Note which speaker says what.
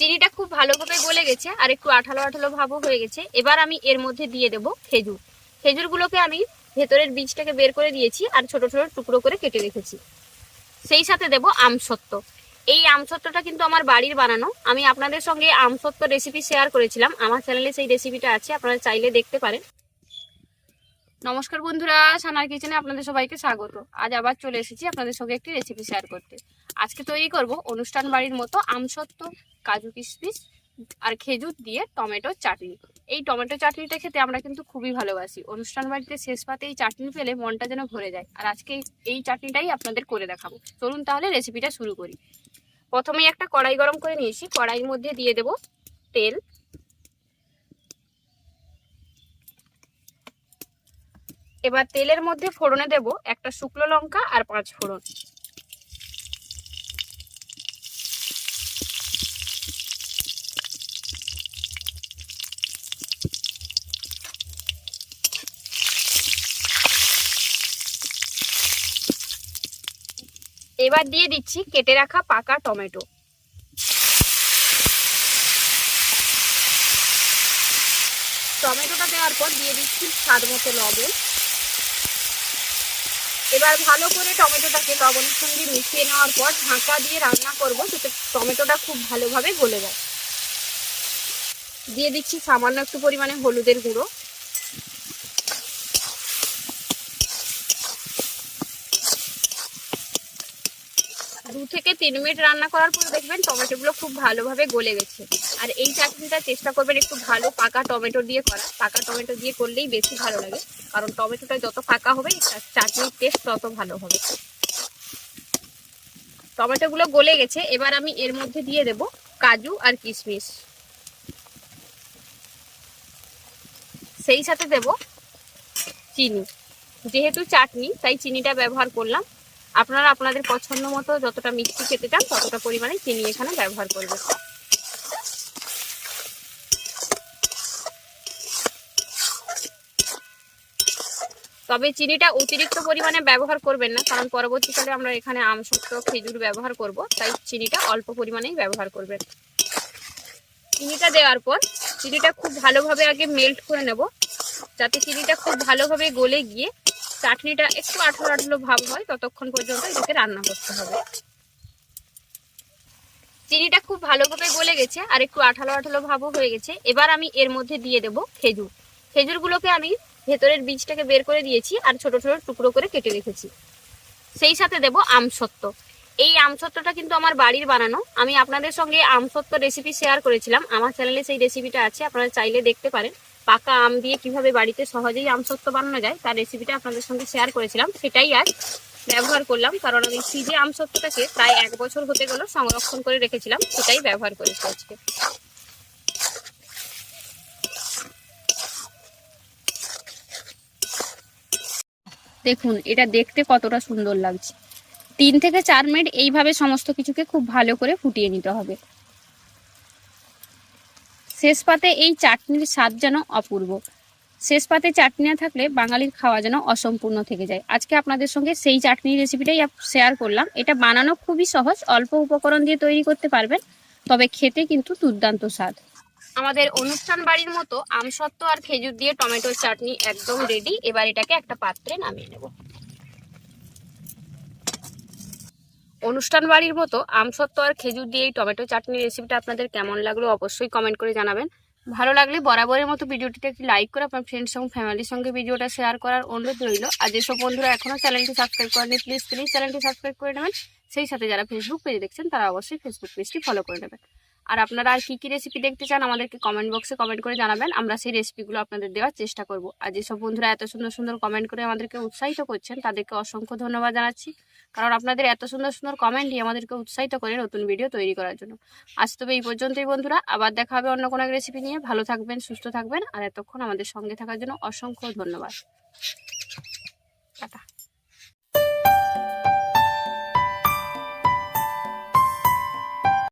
Speaker 1: চিনিটা খুব ভালোভাবে গলে গেছে, আর একটু আঠালো আঠালো ভাবও হয়ে গেছে। এবার আমি এর মধ্যে দিয়ে দেব খেজুর। খেজুরগুলোকে আমি ভেতরের বীজটাকে বের করে দিয়েছি, আর ছোট ছোট টুকরো করে কেটে রেখেছি। সেই সাথে দেব আমসত্ত্ব এই আমসত্ত্বটা কিন্তু আমার বাড়ির বানানো। আমি আপনাদের সঙ্গে আমসত্ত্ব রেসিপি শেয়ার করেছিলাম। আমার চ্যানেলে সেই রেসিপিটা আছে, আপনারা চাইলে দেখতে পারেন। নমস্কার বন্ধুরা, সানার কিচেনে আপনাদের সবাইকে স্বাগত। আজ আবার চলে এসেছি আপনাদের সঙ্গে একটি রেসিপি শেয়ার করতে। আজকে তৈরি করব অনুষ্ঠান বাড়ির মতো আমসত্ত্ব কাজু কিশমিশ আর খেজুর দিয়ে টমেটো চাটনি। এই টমেটো চাটনিটা খেতে আমরা কিন্তু খুবই ভালোবাসি। অনুষ্ঠান বাড়িতে শেষ পাতে এই চাটনি পেলে মনটা যেন ভরে যায়। আর আজকে এই- এই চাটনিটাই আপনাদের করে দেখাবো। চলুন তাহলে রেসিপিটা শুরু করি। প্রথমেই একটা কড়াই গরম করে নিয়েছি। কড়াইয়ের মধ্যে দিয়ে দেব তেল এবার তেলের মধ্যে ফোড়নে দেব একটা শুকনো লঙ্কা আর পাঁচ ফোড়ন। এবার দিয়ে দিচ্ছি কেটে রাখা পাকা টমেটো। টমেটোটা দেওয়ার পর দিয়ে দিচ্ছি স্বাদ মতো লবণ। এবার ভালো করে টমেটোটাকে লবণের সঙ্গে মিশিয়ে নেওয়ার পর ঢাকা দিয়ে রান্না করব, যাতে টমেটোটা খুব ভালোভাবে গলে যায়। দিয়ে দিচ্ছি সামান্য একটু পরিমাণে হলুদের গুঁড়ো। দু থেকে তিন মিনিট রান্না করার পর দেখবেন টমেটোগুলো খুব ভালোভাবে গলে গেছে। আর এই চাটনিটা চেষ্টা করবেন একটু ভালো পাকা টমেটো দিয়ে করা। পাকা টমেটো দিয়ে করলেই বেশি ভালো লাগে। কারণ টমেটোটা যত পাকা হবে চা- চাটনির টেস্ট তত ভালো হবে। টমেটোগুলো গলে গেছে। এবার আমি এর মধ্যে দিয়ে দেব কাজু আর কিশমিশ। সেই সাথে দেব চিনি। যেহেতু চাটনি, তাই চিনিটা ব্যবহার করলাম। আপনারা আপনাদের পছন্দ মতো যতটা মিষ্টি খেতে চান, ততটা পরিমাণে চিনি এখানে ব্যবহার করবেন। তবে চিনিটা অতিরিক্ত পরিমাণে ব্যবহার করবেন না, কারণ পরবর্তীকালে আমরা এখানে আমসত্ব খেজুর ব্যবহার করব, তাই চিনিটা অল্প পরিমাণেই ব্যবহার করবেন। চিনিটা দেওয়ার পর চিনিটা খুব ভালোভাবে আগে মেল্ট করে নেব, যাতে চিনিটা খুব ভালোভাবে গলে গিয়ে চাটনিটা একটু আঠালো আঠালো ভাব হয়, ততক্ষণ পর্যন্ত এটাকে রান্না করতে হবে। চিনিটা খুব ভালোভাবে গলে গেছে আর একটু আঠালো আঠালো ভাবও হয়ে গেছে। এবার আমি এর মধ্যে দিয়ে দেব খেজুর। খেজুরগুলোকে আমি ভেতরের বীজটাকে বের করে দিয়েছি আর ছোট ছোট টুকরো করে কেটে রেখেছি। সেই সাথে দেব আমসত্ত্ব এই আমসত্ত্বটা কিন্তু আমার বাড়ির বানানো। আমি আপনাদের সঙ্গে আমসত্ত্ব রেসিপি শেয়ার করেছিলাম। আমার চ্যানেলে সেই রেসিপিটা আছে, আপনারা চাইলে দেখতে পারেন। পাকা আম দিয়ে কীভাবে বাড়িতে সহজেই আমসত্ত্ব বানানো যায়, তার রেসিপিটা আপনাদের সঙ্গে শেয়ার করেছিলাম। সেটাই আজ ব্যবহার করলাম, কারণ আমি সিজে আমসত্ত্বটাকে প্রায় এক বছর হতে গেল সংরক্ষণ করে রেখেছিলাম, সেটাই ব্যবহার করেছি আজকে। দেখুন, এটা দেখতে কতটা সুন্দর লাগছে। তিন থেকে চার মিনিট এইভাবে সমস্ত কিছুকে খুব ভালো করে ফুটিয়ে নিতে হবে। শেষ পাতে এই চাটনির স্বাদ যেন অপূর্ব। শেষ পাতে চাটনি না থাকলে বাঙালির খাওয়া যেন অসম্পূর্ণ থেকে যায়। আজকে আপনাদের সঙ্গে সেই চাটনির রেসিপিটাই শেয়ার করলাম। এটা বানানো খুবই সহজ, অল্প উপকরণ দিয়ে তৈরি করতে পারবেন, তবে খেতে কিন্তু দুর্দান্ত স্বাদ। আমাদের অনুষ্ঠান বাড়ির মতো আমসত্ত্ব আর খেজুর দিয়ে টমেটোর চাটনি একদম রেডি এবার এটাকে একটা পাত্রে নামিয়ে নেব। অনুষ্ঠান বাড়ির মতো আমসত্ত্ব আর খেজুর দিয়ে এই টমেটো চাটনির রেসিপিটা আপনাদের কেমন লাগল অবশ্যই কমেন্ট করে জানাবেন। ভালো লাগলে বরাবরের মতো ভিডিওটিতে একটি লাইক করে আপনার ফ্রেন্ডস এবং ফ্যামিলির সঙ্গে ভিডিওটা শেয়ার করার অনুরোধ রইল। আর যেসব বন্ধুরা এখনও চ্যানেলটি সাবস্ক্রাইব করেনি প্লিজ প্লিজ চ্যানেলটি সাবস্ক্রাইব করে নেবেন। সেই সাথে যারা ফেসবুক পেজে দেখছেন, তারা অবশ্যই ফেসবুক পেজটি ফলো করে নেবেন। আর আপনারা আর কী কী রেসিপি দেখতে চান, আমাদেরকে কমেন্ট বক্সে কমেন্ট করে জানাবেন। আমরা সেই রেসিপিগুলো আপনাদের দেওয়ার চেষ্টা করব। আর যেসব বন্ধুরা এত সুন্দর সুন্দর কমেন্ট করে আমাদেরকে উৎসাহিত করছেন, তাদেরকে অসংখ্য ধন্যবাদ জানাচ্ছি। কারণ আপনাদের এত সুন্দর সুন্দর কমেন্টই আমাদেরকে উৎসাহিত করে নতুন ভিডিও তৈরি করার জন্য। আজ তবে এই পর্যন্তই বন্ধুরা, আবার দেখা হবে অন্য কোনো এক রেসিপি নিয়ে। ভালো থাকবেন, সুস্থ থাকবেন, আর এতক্ষণ আমাদের সঙ্গে থাকার জন্য অসংখ্য ধন্যবাদ। টাটা।